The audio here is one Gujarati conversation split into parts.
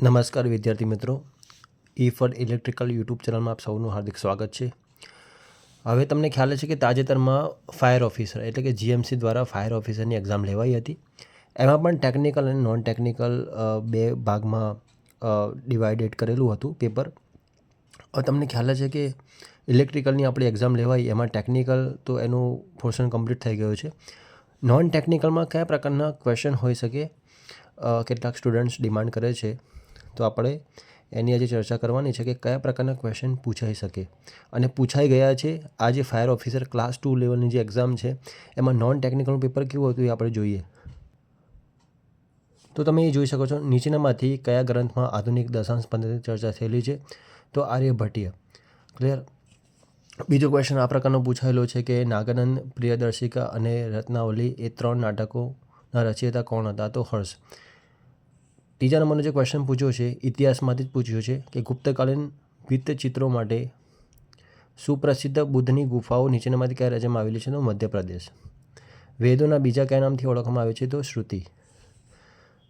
નમસ્કાર વિદ્યાર્થી મિત્રો. ઈ ફોર ઇલેક્ટ્રિકલ યુટ્યુબ ચેનલમાં આપ સૌનું હાર્દિક સ્વાગત છે. હવે તમને ખ્યાલ છે કે તાજેતરમાં ફાયર ઓફિસર એટલે કે જીએમસી દ્વારા ફાયર ઓફિસરની એક્ઝામ લેવાઈ હતી. એમાં પણ ટેકનિકલ અને નોન ટેકનિકલ બે ભાગમાં ડિવાઇડેડ કરેલું હતું પેપર હવે તમને ખ્યાલ છે કે ઇલેક્ટ્રિકલની આપણી એક્ઝામ લેવાઈ, એમાં ટેકનિકલ તો એનું પોર્શન કમ્પ્લીટ થઈ ગયું છે. નોન ટેકનિકલમાં કયા પ્રકારના ક્વેશ્ચન હોઈ શકે? કેટલાક સ્ટુડન્ટ્સ ડિમાન્ડ કરે છે. તો આપણે એની આજે ચર્ચા કરવાની છે કે કયા પ્રકારના ક્વેશ્ચન પૂછાઈ શકે. અને પૂછાઈ ગયા છે આ જે ફાયર ઓફિસર ક્લાસ ટુ લેવલની જે એક્ઝામ છે, એમાં નોન ટેકનિકલનું પેપર કેવું હતું એ આપણે જોઈએ. તો તમે એ જોઈ શકો છો, નીચેનામાંથી કયા ગ્રંથમાં આધુનિક દશાંશ પદ્ધતિ ચર્ચા થયેલી છે, તો આર્યભટ્ટીય ક્લિયર બીજો ક્વેશ્ચન આ પ્રકારનો પૂછાયેલો છે કે નાગાનંદ, પ્રિયદર્શિકા અને રત્નાવલી એ ત્રણ નાટકોના રચયિતા કોણ હતા? તો હર્ષ. ત્રીજા નંબરનો જે ક્વેશ્ચન પૂછ્યો છે, ઇતિહાસમાંથી જ પૂછ્યો છે કે ગુપ્તકાલીન ચિત્રો માટે સુપ્રસિદ્ધ બુદ્ધની ગુફાઓ નીચેનામાંથી કયા રાજ્યમાં આવેલી છે તો મધ્યપ્રદેશ. વેદોના બીજા કયા નામથી ઓળખવામાં આવે છે તો શ્રુતિ.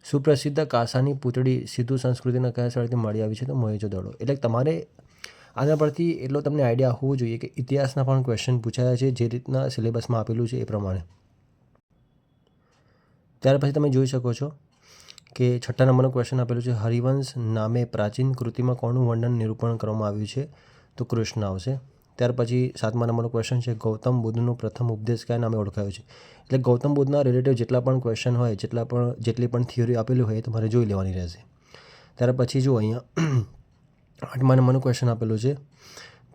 સુપ્રસિદ્ધ કાસાની પૂતળી સિંધુ સંસ્કૃતિના કયા સ્થળથી મળી આવી છે તો મોહેજોદડો. એટલે તમારે આના પરથી એટલો તમને આઈડિયા હોવો જોઈએ કે ઇતિહાસના પણ ક્વેશ્ચન પૂછાયા છે, જે રીતના સિલેબસમાં આપેલું છે એ પ્રમાણે. ત્યાર પછી તમે જોઈ શકો છો કે છઠ્ઠા નંબરનો ક્વેશ્ચન આપેલું છે, હરિવંશ નામે પ્રાચીન કૃતિમાં કોનું વર્ણન નિરૂપણ કરવામાં આવ્યું છે? તો કૃષ્ણ આવશે. ત્યાર પછી સાતમા નંબરનો ક્વેશ્ચન છે, ગૌતમ બુદ્ધનો પ્રથમ ઉપદેશ કયા નામે ઓળખાયો છે? એટલે ગૌતમ બુદ્ધના રિલેટિવ જેટલા પણ ક્વેશ્ચન હોય, જેટલા પણ, જેટલી પણ થિયરી આપેલી હોય તમારે જોઈ લેવાની રહેશે. ત્યાર પછી જો અહીંયા આઠમા નંબરનું ક્વેશ્ચન આપેલું છે,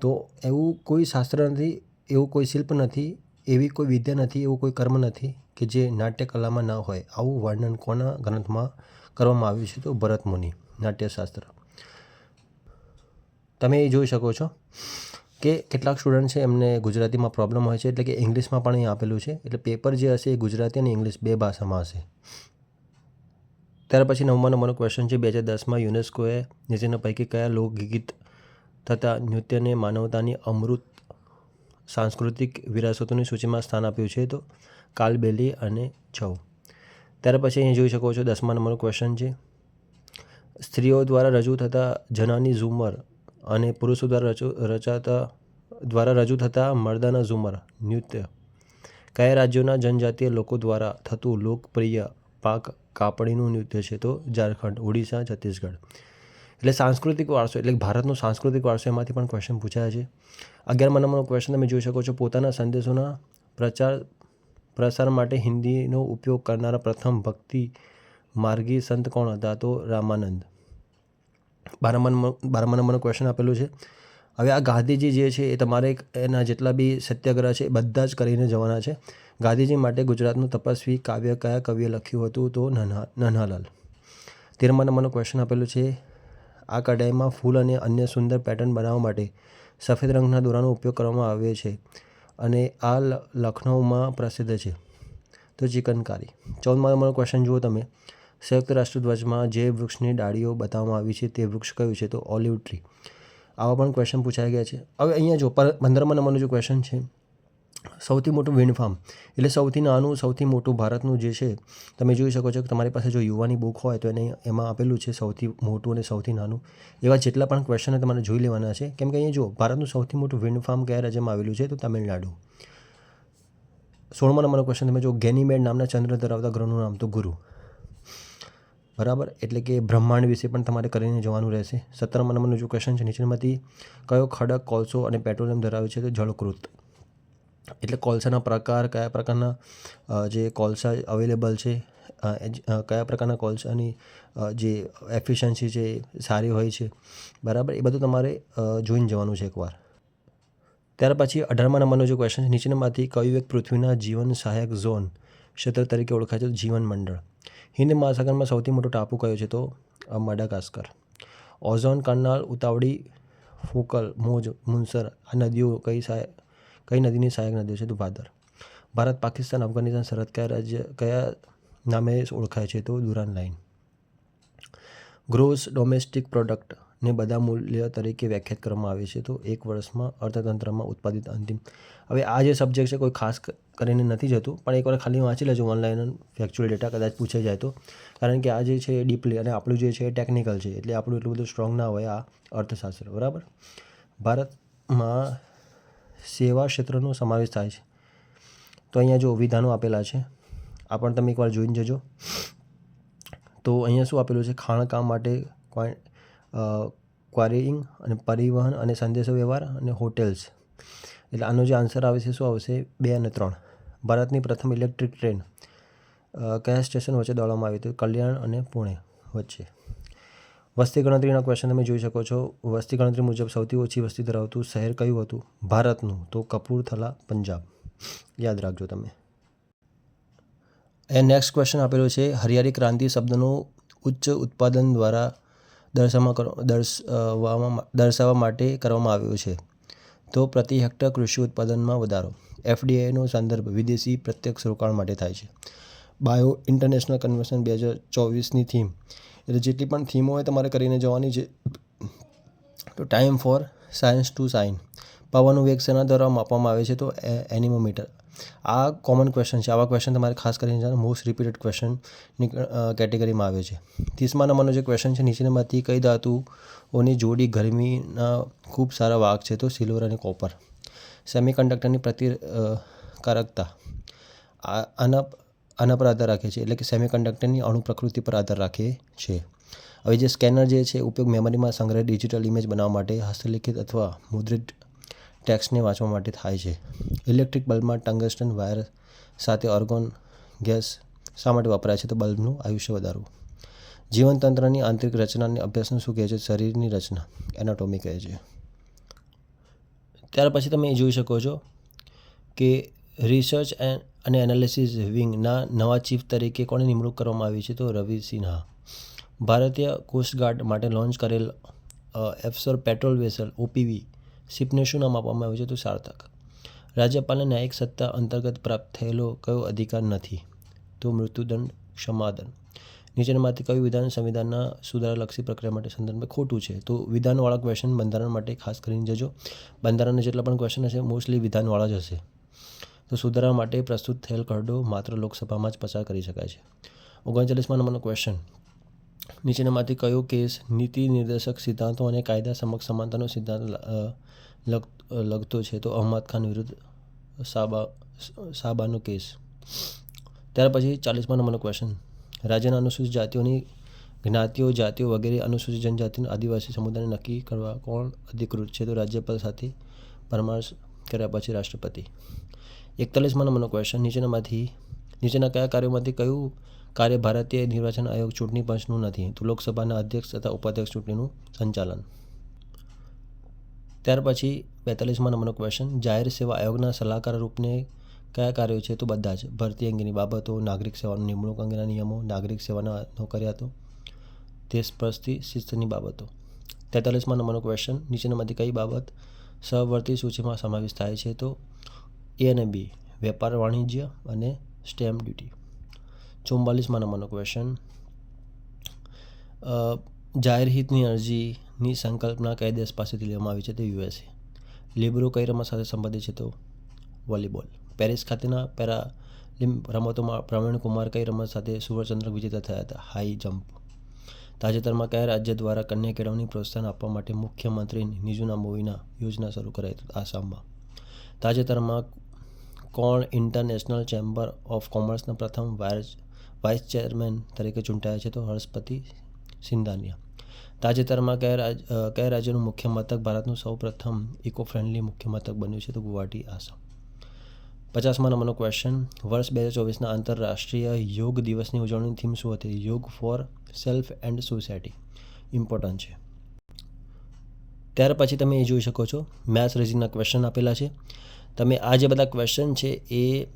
તો એવું કોઈ શાસ્ત્ર નથી, એવું કોઈ શિલ્પ નથી, એવી કોઈ વિદ્યા નથી, એવું કોઈ કર્મ નથી કે જે નાટ્યકલામાં ન હોય, આવું વર્ણન કોના ગ્રંથમાં કરવામાં આવ્યું છે તો ભરતમુનિ નાટ્યશાસ્ત્ર. તમે એ જોઈ શકો છો કે કેટલાક સ્ટુડન્ટ છે એમને ગુજરાતીમાં પ્રોબ્લેમ હોય છે, એટલે કે ઇંગ્લિશમાં પણ અહીં આપેલું છે. એટલે પેપર જે હશે એ ગુજરાતી અને ઇંગ્લિશ બે ભાષામાં હશે. ત્યાર પછી નવમા નંબરનો ક્વેશ્ચન છે, બે હજાર દસમાં યુનેસ્કોએ નીચેના પૈકી કયા લોકગીત તથા નૃત્યને માનવતાની અમૃત સાંસ્કૃતિક વિરાસતોની સૂચિમાં સ્થાન આપ્યું છે તો કાલબેલી અને છઉ. ત્યાર પછી અહીં જોઈ શકો છો દસમા નંબરનો ક્વેશ્ચન છે. સ્ત્રીઓ દ્વારા રજૂ થતા જનાની ઝુમર અને પુરુષો દ્વારા રચ રચાતા, દ્વારા રજૂ થતા મર્દાના ઝુમર, નૃત્ય. કયા રાજ્યોના જનજાતીય લોકો દ્વારા થતું લોકપ્રિય પાક કાપડીનું નૃત્ય છે તો ઝારખંડ, ઓડિશા, છત્તીસગઢ. એટલે સાંસ્કૃતિક વારસો, એટલે ભારતનો સાંસ્કૃતિક વારસો, એમાંથી પણ ક્વેશ્ચન પૂછાયા છે. અગિયાર નંબરનો ક્વેશ્ચન તમે જોઈ શકો છો, પોતાના સંદેશોના પ્રચાર, પ્રસાર માટે હિન્દીનો ઉપયોગ કરનારા પ્રથમ ભક્તિ માર્ગી સંત કોણ હતા તો રામાનંદ. બારમા બારમા નંબરનો ક્વેશ્ચન આપેલું છે. હવે આ ગાંધીજી જે છે એ તમારે એના જેટલા બી સત્યાગ્રહ છે એ બધા જ કરીને જવાના છે. ગાંધીજી માટે ગુજરાતનું તપસ્વી કાવ્ય કયા કવિએ લખ્યું હતું તો નન્હા, નન્હાલાલ. તેરમા નંબરનો ક્વેશ્ચન આપેલું છે આ કઢાઈમાં ફૂલ અને અન્ય સુંદર પેટર્ન બનાવવા માટે સફેદ રંગના દોરાનો ઉપયોગ કરવામાં આવે છે અને આ લ- લખનઉમાં પ્રસિદ્ધ છે. તો ચિકનકારી. ચૌદમાં તમારો ક્વેશ્ચન જુઓ તમે. સંયુક્ત રાષ્ટ્ર ધ્વજમાં જે વૃક્ષની ડાળીઓ બતાવવામાં આવી છે તે વૃક્ષ કયું છે? તો ઓલિવ ટ્રી. આવા પણ ક્વેશ્ચન પૂછાઈ ગયા છે. હવે અહીંયા જો, પંદરમા નંબરનું જે ક્વેશ્ચન છે સૌથી મોટું વિન્ડ ફાર્મ એટલે સૌથી નાનું, સૌથી મોટું ભારતનું જે છે, તમે જોઈ શકો છો કે તમારી પાસે જો યુવાની બુક હોય તો એને એમાં આપેલું છે સૌથી મોટું અને સૌથી નાનું. એવા જેટલા પણ ક્વેશ્ચન તમારે જોઈ લેવાના છે. કેમ કે અહીંયા જો ભારતનું સૌથી મોટું વિન્ડ ફાર્મ કયા રાજ્યમાં આવેલું છે? તો તમિલનાડુ. સોળમા નંબરનો ક્વેશ્ચન તમે જો ગેનીમેડ નામના ચંદ્ર ધરાવતા ગ્રહનું નામ તો ગુરુ. બરાબર? એટલે કે બ્રહ્માંડ વિશે પણ તમારે કરીને જવાનું રહેશે. સત્તરમા નંબરનો જો ક્વેશ્ચન છે નીચેમાંથી કયો ખડક, કોલસો અને પેટ્રોલિયમ ધરાવે છે? તો જળકૃત. એટલે કોલસાના પ્રકાર, કયા પ્રકારના જે કોલસા અવેલેબલ છે કયા પ્રકારના કોલસાની જે એફિશિયન્સી છે સારી હોય છે. બરાબર? એ બધું તમારે જોઈને જવાનું છે એકવાર. ત્યાર પછી અઢારમા નંબરનો જે ક્વેશ્ચન છે, નીચેનામાંથી કયું એક પૃથ્વીના જીવન સહાયક ઝોન ક્ષેત્ર તરીકે ઓળખાય છે? જીવન મંડળ. હિન્દ મહાસાગરમાં સૌથી મોટો ટાપુ કયો છે? તો મડાકાસ્કર ઓઝોન, કરનાલ, ઉતાવળી, ફોકલ, મોજ, મુનસર, આ નદીઓ કઈ કઈ નદીની સહાયક નદીઓ છે તો ભાદર ભારત, પાકિસ્તાન, અફઘાનિસ્તાન, સરહદ કયા રાજ્ય, કયા નામે ઓળખાય છે તો Durand line. Gross domestic product ને બધા મૂલ્ય તરીકે વ્યાખ્યાત કરવામાં આવે છે તો એક વર્ષમાં અર્થતંત્રમાં ઉત્પાદિત અંતિમ. હવે આ જે સબ્જેક્ટ છે કોઈ ખાસ કરીને નથી જતું, પણ એકવાર ખાલી વાંચી લેજો ઓનલાઈન ફેક્ચ્યુઅલ ડેટા કદાચ પૂછાઈ જાય તો. કારણ કે આ જે છે એ ડીપલી અને આપણું જે છે એ ટેકનિકલ છે, એટલે આપણું એટલું બધું સ્ટ્રોંગ ના હોય આ અર્થશાસ્ત્ર, બરાબર? ભારતમાં સેવા ક્ષેત્રનો સમાવેશ થાય છે. તો અહીંયા જો વિધાનો આપેલા છે, આ પણ તમે એકવાર જોઈને જજો. તો અહીંયા શું આપેલું છે ખાણકામ માટે ક્વારીઇંગ અને પરિવહન અને સંદેશાવ્યવહાર અને હોટેલ્સ. એટલે આનો જે આન્સર આવે છે, શું આવશે? બે અને ત્રણ. ભારતની પ્રથમ ઇલેક્ટ્રિક ટ્રેન કયા સ્ટેશન વચ્ચે દોડવામાં આવી હતી? કલ્યાણ અને પુણે વચ્ચે. વસ્તી ગણતરીના ક્વેશ્ચન તમે જોઈ શકો છો. વસ્તી ગણતરી મુજબ સૌથી ઓછી વસ્તી ધરાવતું શહેર કયું હતું? ભારતનું. તો કપૂરથલા, પંજાબ. યાદ રાખજો તમે. એ નેક્સ્ટ ક્વેશ્ચન આપેલો છે. હરિયાળી ક્રાંતિ શબ્દનું ઉચ્ચ ઉત્પાદન દ્વારા દર્શાવવા કરો- દર્શાવવામાં દર્શાવવા માટે કરવામાં આવ્યું છે. તો પ્રતિ હેક્ટર કૃષિ ઉત્પાદનમાં વધારો. એફડીઆઈનો સંદર્ભ વિદેશી પ્રત્યક્ષ રોકાણ માટે થાય છે. બાયો ઇન્ટરનેશનલ કન્વેન્શન બે હજાર ચોવીસની થીમ. એટલે જેટલી પણ થીમો હોય તમારે કરીને જવાની છે. તો time for science to sign પવનનું વેગ શેના દ્વારા માપવામાં આવે છે? તો એનિમોમીટર આ કોમન ક્વેશ્ચન છે. આવા ક્વેશ્ચન તમારે ખાસ કરીને મોસ્ટ રિપીટેડ ક્વેશ્ચનની કેટેગરીમાં આવે છે. ત્રીસમા નંબરનો જે ક્વેશ્ચન છે, નીચેનામાંથી કઈ ધાતુઓની જોડી ગરમીના ખૂબ સારા વાહક છે? તો સિલ્વર અને કોપર સેમી કન્ડક્ટરની પ્રતિકારકતા. આના આના પર આધાર રાખે છે, એટલે કે સેમિકન્ડક્ટરની અણુ પ્રકૃતિ પર આધાર રાખે છે. હવે જે સ્કેનર જે છે, ઉપયોગ મેમરીમાં સંગ્રહિત ડિજિટલ ઇમેજ બનાવવા માટે, હસ્તલિખિત અથવા મુદ્રિત ટેક્સ્ટને વાંચવા માટે થાય છે. ઇલેક્ટ્રિક બલ્બમાં ટંગસ્ટન વાયર સાથે ઓર્ગોન ગેસ શા માટે વપરાય છે? તો બલ્બનું આયુષ્ય વધારવું. જીવનતંત્રની આંતરિક રચનાને અભ્યાસનું શું કહે છે? શરીરની રચના એનાટોમી કહે છે. ત્યાર પછી તમે એ જોઈ શકો છો કે રિસર્ચ એન્ડ અને એનાલિસિસ વિંગના નવા ચીફ તરીકે કોની નિમણૂક કરવામાં આવી છે તો રવિ સિન્હા. ભારતીય કોસ્ટગાર્ડ માટે લોન્ચ કરેલ એફસર પેટ્રોલ વેસલ ઓપીવી શિપને શું નામ આપવામાં આવ્યું છે તો સાર્થક. રાજ્યપાલને ન્યાયિક સત્તા અંતર્ગત પ્રાપ્ત થયેલો કયો અધિકાર નથી? તો મૃત્યુદંડ ક્ષમાદન નીચેનામાંથી કયું વિધાન સંવિધાનના સુધારાલક્ષી પ્રક્રિયા માટે સંદર્ભે ખોટું છે? તો વિધાનવાળા ક્વેશ્ચન બંધારણ માટે ખાસ કરીને જજો. બંધારણના જેટલા પણ ક્વેશ્ચન હશે મોસ્ટલી વિધાનવાળા જ હશે. તો સુધારા માટે પ્રસ્તુત થયેલ ખરડો માત્ર લોકસભામાં જ પસાર કરી શકાય છે. ઓગણચાલીસમાં નંબરનો ક્વેશ્ચન નીચેનામાંથી કયો કેસ નીતિ નિર્દેશક સિદ્ધાંતો અને કાયદા સમક્ષ સમાનતાનો સિદ્ધાંત લગતો છે તો અહમદ ખાન વિરુદ્ધ સાબા, સાબાનો કેસ. ત્યાર પછી ચાલીસમાં નંબરનો ક્વેશ્ચન રાજ્યના અનુસૂચિત જાતિઓની જ્ઞાતિઓ, જાતિઓ વગેરે અનુસૂચિત જનજાતિના આદિવાસી સમુદાયને નક્કી કરવા કોણ અધિકૃત છે તો રાજ્યપાલ સાથે પરામર્શ કર્યા પછી રાષ્ટ્રપતિ. એકતાલીસમાં નંબરનો ક્વેશ્ચન નીચેનામાંથી, નીચેના કયા કાર્યોમાંથી કયું કાર્ય ભારતીય નિર્વાચન આયોગ ચૂંટણી પંચનું નથી? તો લોકસભાના અધ્યક્ષ તથા ઉપાધ્યક્ષ ચૂંટણીનું સંચાલન. ત્યાર પછી બેતાલીસમાં નંબરનો ક્વેશ્ચન જાહેર સેવા આયોગના સલાહકાર રૂપને કયા કાર્યો છે? તો બધા જ. ભરતી અંગેની બાબતો, નાગરિક સેવાની નિમણૂક અંગેના નિયમો, નાગરિક સેવાના નોકરિયાતો દેશપ્રસ્તી શિસ્તની બાબતો. તેતાલીસમાં નંબરનો ક્વેશ્ચન નીચેનામાંથી કઈ બાબત સહવર્તી સૂચિમાં સમાવેશ થાય છે? તો એ અને બી, વેપાર, વાણિજ્ય અને સ્ટેમ્પ ડ્યુટી ચુમ્બાલીસમાં નંબરનો ક્વેશ્ચન જાહેર હિતની અરજીની સંકલ્પના કયા દેશ પાસેથી લેવામાં આવી છે તે યુએસએ લિબ્રો કઈ રમત સાથે સંબંધિત છે તો વોલીબોલ પેરિસ ખાતેના પેરા રમતોમાં પ્રવીણ કુમાર કઈ રમત સાથે સુવર્ણચંદ્રક વિજેતા થયા હતા? હાઈ જમ્પ તાજેતરમાં કયા રાજ્ય દ્વારા કન્યા કેળવણી પ્રોત્સાહન આપવા માટે મુખ્યમંત્રી નિજુના મોવીના યોજના શરૂ કરાઈ હતી? આસામમાં. તાજેતરમાં કોણ ઇન્ટરનેશનલ ચેમ્બર ઓફ કોમર્સના પ્રથમ વાઇસ વાઇસ ચેરમેન તરીકે ચૂંટાયા છે તો હર્ષપતિ સિંધાનિયા. તાજેતરમાં કયા કયા રાજ્યનું મુખ્ય મથક ભારતનું સૌ પ્રથમ ઇકો ફ્રેન્ડલી મુખ્ય મથક બન્યું છે તો ગુવાહાટી, આસામ. પચાસમાં નંબરનો ક્વેશ્ચન વર્ષ બે હજાર ચોવીસના આંતરરાષ્ટ્રીય યોગ દિવસની ઉજવણીની થીમ શું હતી? Yoga for self and society important છે. ત્યાર પછી તમે એ જોઈ શકો છો. મેથ્સ રીઝનિંગના ક્વેશ્ચન આપેલા છે. તમે આ જે બધા ક્વેશ્ચન છે એ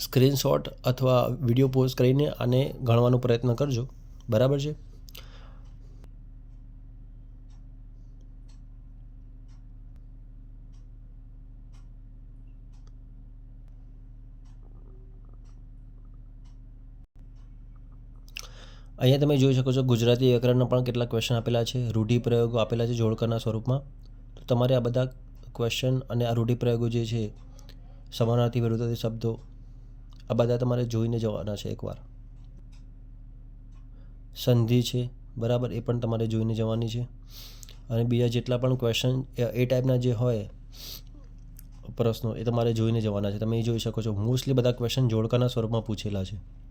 સ્ક્રીનશોટ અથવા વીડિયો પોઝ કરીને આને ગણવાનો પ્રયત્ન કરજો. બરાબર છે? અહીંયા તમે જોઈ શકો છો ગુજરાતી વ્યાકરણના પણ કેટલા ક્વેશ્ચન આપેલા છે. રૂઢિપ્રયોગો આપેલા છે જોડકરના સ્વરૂપમાં. તો તમારે આ બધા ક્વેશ્ચન અને આ રૂઢિપ્રયોગો જે છે, સમાનાર્થી વિરુદ્ધાર્થી શબ્દો, આ બધા તમારે જોઈને જવાના છે એકવાર. સંધિ છે, બરાબર, એ પણ તમારે જોઈને જવાની છે. અને બીજા જેટલા પણ ક્વેશ્ચન એ ટાઈપના જે હોય, પ્રશ્નો, એ તમારે જોઈને જવાના છે. તમે એ જોઈ શકો છો. મોસ્ટલી બધા ક્વેશ્ચન જોડકાના સ્વરૂપમાં પૂછેલા છે.